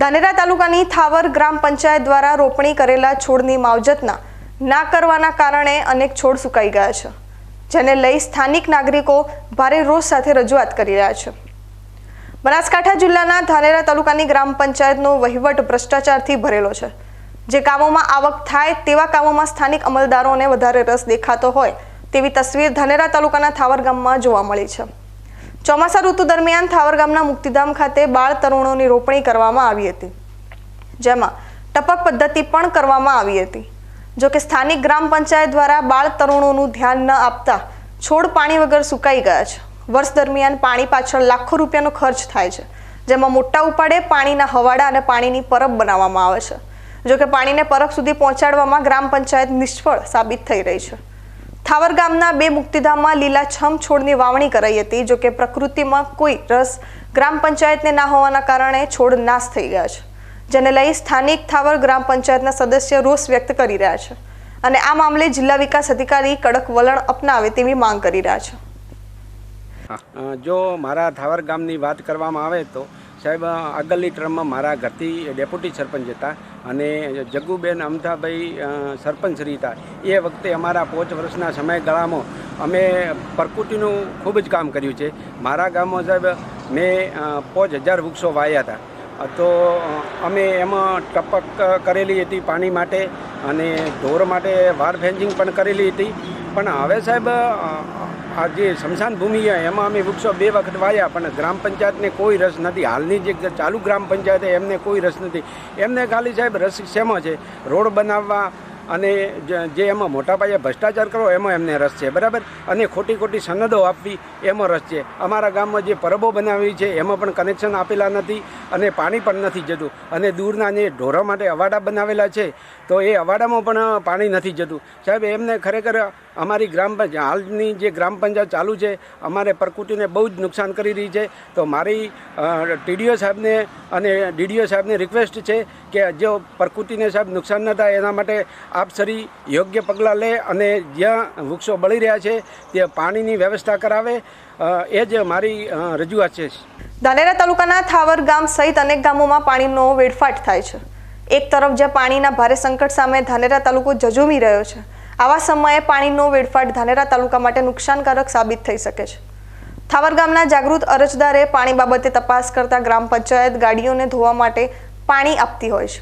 ધાનેરા તાલુકાની થાવર ગ્રામ પંચાયત દ્વારા રોપણી કરેલા છોડની માવજતના ના કરવાના કારણે અનેક છોડ સુકાઈ ગયા છે, જેને લઈ સ્થાનિક નાગરિકો ભારે રોષ સાથે રજૂઆત કરી રહ્યા છે. બનાસકાંઠા જિલ્લાના ધાનેરા તાલુકાની ગ્રામ પંચાયતનો વહીવટ ભ્રષ્ટાચારથી ભરેલો છે. જે કામોમાં આવક થાય તેવા કામોમાં સ્થાનિક અમલદારોને વધારે રસ દેખાતો હોય તેવી તસવીર ધાનેરા તાલુકાના થાવર ગામમાં જોવા મળી છે. ચોમાસા ઋતુ દરમિયાન થાવર ગામના મુક્તિધામ ખાતે બાળ તરુણોની રોપણી કરવામાં આવી હતી. જેમાં ટપક પદ્ધતિ પણ કરવામાં આવી હતી. જો કે સ્થાનિક ગ્રામ પંચાયત દ્વારા બાળ તરુણોનું ધ્યાન ન આપતા છોડ પાણી વગર સુકાઈ ગયા છે. વર્ષ દરમિયાન પાણી પાછળ લાખો રૂપિયાનો ખર્ચ થાય છે, જેમાં મોટા ઉપાડે પાણીના હવાડા અને પાણીની પરબ બનાવવામાં આવે છે. જો કે પાણીને પરબ સુધી પહોંચાડવામાં ગ્રામ પંચાયત નિષ્ફળ સાબિત થઈ રહી છે. થાવર ગામના બે મુક્તિધામમાં લીલાછમ છોડની વાવણી કરાઈ હતી જો કે પ્રકૃતિમાં કોઈ રસ ગ્રામ પંચાયતને ના હોવાના કારણે છોડ નાશ થઈ ગયા છે, જેને લઈ સ્થાનિક થાવર ગ્રામ પંચાયતના સદસ્ય રોષ વ્યક્ત કરી રહ્યા છે અને આ મામલે જિલ્લા વિકાસ અધિકારી કડક વલણ અપનાવે તેવી માંગ કરી રહ્યા છે. જો મારા થાવર ગામની વાત કરવામાં આવે તો સાહેબ આગળની ટર્મમાં મારા ઘરથી ડેપ્યુટી સરપંચ હતા. અને જગ્ગુબેન અમથાભાઈ સરપંચ શ્રી હતા એ વખતે અમારા પાંચ વર્ષના સમયગાળામાં અમે પ્રકૃતિનું ખૂબ જ કામ કર્યું છે. મારા ગામમાં સાહેબ, મેં પાંચ હજાર વૃક્ષો વાવ્યા હતા. તો અમે એમાં ટપક કરેલી હતી પાણી માટે અને ઢોર માટે વાર ફેન્સિંગ પણ કરેલી હતી. પણ હવે સાહેબ આ જે સ્મશાન ભૂમિ છે, એમાં અમે વૃક્ષો બે વખત વાયા પણ ગ્રામ પંચાયતને કોઈ રસ નથી. હાલની જે ચાલુ ગ્રામ પંચાયત એમને કોઈ રસ નથી. એમને ખાલી સાહેબ રસ શેમાં છે? રોડ બનાવવા અને જ- એમાં મોટા પાયે ભ્રષ્ટાચાર કરવો એમાં એમને રસ છે, બરાબર? અને ખોટી ખોટી સનદો આપવી, એમાં રસ છે. અમારા ગામમાં જે પરબો બનાવી છે, એમાં પણ કનેક્શન આપેલા નથી અને પાણી પણ નથી જતું. અને દૂરના જે ઢોરો માટે અવાડા બનાવેલા છે, તો એ અવાડામાં પણ પાણી નથી જતું. સાહેબ, એમને ખરેખર અમારી ગ્રામ હાલની જે ગ્રામ પંચાયત ચાલુ છે, અમારે પ્રકૃતિને બહુ જ નુકસાન કરી રહી છે. તો મારી ટીડીઓ સાહેબને અને ડીડીઓ સાહેબને રિક્વેસ્ટ છે કે જો પ્રકૃતિને સાહેબ નુકસાન ન થાય, એના માટે આપ સરી યોગ્ય પગલાં લે અને જ્યાં વૃક્ષો બળી રહ્યા છે, ત્યાં પાણીની વ્યવસ્થા કરાવે. એ જ મારી રજૂઆત છે. ધાનેરા તાલુકાના થાવર ગામ સહિત અનેક ગામોમાં પાણીનો વેડફાટ થાય છે. એક તરફ જ્યાં પાણીના ભારે સંકટ સામે ધાનેરા તાલુકો જજુમી રહ્યો છે, આવા સમયે પાણીનો વેડફાટ ધાનેરા તાલુકા માટે નુકસાનકારક સાબિત થઈ શકે છે. થાવર ગામના જાગૃત અરજદારે પાણી બાબતે તપાસ કરતા ગ્રામ પંચાયત ગાડીઓને ધોવા માટે પાણી આપતી હોય છે.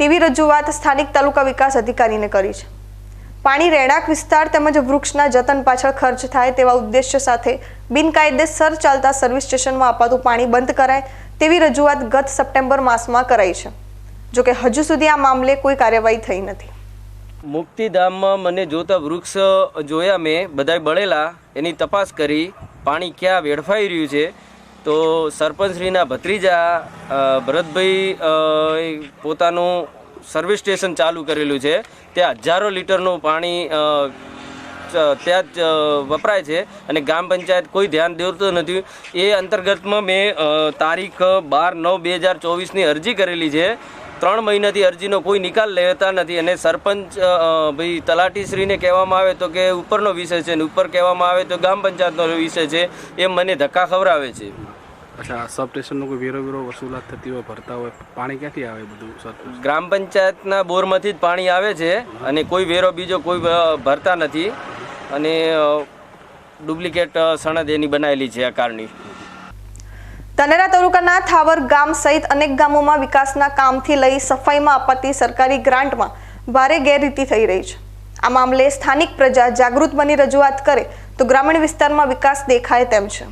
તેવી રજૂઆત સ્થાનિક તાલુકા વિકાસ અધિકારીને કરી છે. પાણી રહેણાંક વિસ્તાર તેમજ વૃક્ષના જતન પાછળ ખર્ચ થાય તેવા ઉદ્દેશ્ય સાથે બિનકાયદેસર ચાલતા સર્વિસ સ્ટેશનમાં અપાતું પાણી બંધ કરાય તેવી રજૂઆત ગત સપ્ટેમ્બર માસમાં કરાઈ છે. જોકે હજુ સુધી આ મામલે કોઈ કાર્યવાહી થઈ નથી. મુક્તિધામમાં મને જોતા વૃક્ષ જોયા મેં, બધાય બળેલા. એની તપાસ કરી પાણી ક્યાં વેડફાઈ રહ્યું છે તો સરપંચશ્રીના ભત્રીજા ભરતભાઈ પોતાનું સર્વિસ સ્ટેશન ચાલુ કરેલું છે. ત્યાં હજારો લીટરનું પાણી ત્યાં જ વપરાય છે અને ગ્રામ પંચાયત કોઈ ધ્યાન દેવતું નથી. એ અંતર્ગતમાં મેં તારીખ બાર નવ બે હજાર ચોવીસની અરજી કરેલી છે. ત્રણ મહિનાથી અરજીનો કોઈ નિકાલ લેતા નથી અને સરપંચ ભાઈ તલાટીશ્રીને કહેવામાં આવે તો કે ઉપરનો વિષય છે અને ઉપર કહેવામાં આવે તો ગ્રામ પંચાયતનો વિષય છે એમ મને ધક્કા ખવડાવે છે. અચ્છા સબ સ્ટેશનનો કોઈ વેરો વેરો વસૂલાત થતી હોય ભરતા હોય પાણી ક્યાંથી આવે બધું ગ્રામ પંચાયતના બોરમાંથી જ પાણી આવે છે અને કોઈ વેરો બીજો કોઈ ભરતા નથી અને ડુપ્લિકેટ સણદ એની બનાવેલી છે આ કારની. ધાનેરા તાલુકાના થાવર ગામ સહિત અનેક ગામોમાં વિકાસના કામથી લઈ સફાઈમાં અપાતી સરકારી ગ્રાન્ટમાં ભારે ગેરરીતિ થઈ રહી છે. આ મામલે સ્થાનિક પ્રજા જાગૃત બની રજૂઆત કરે તો ગ્રામીણ વિસ્તારમાં વિકાસ દેખાય તેમ છે.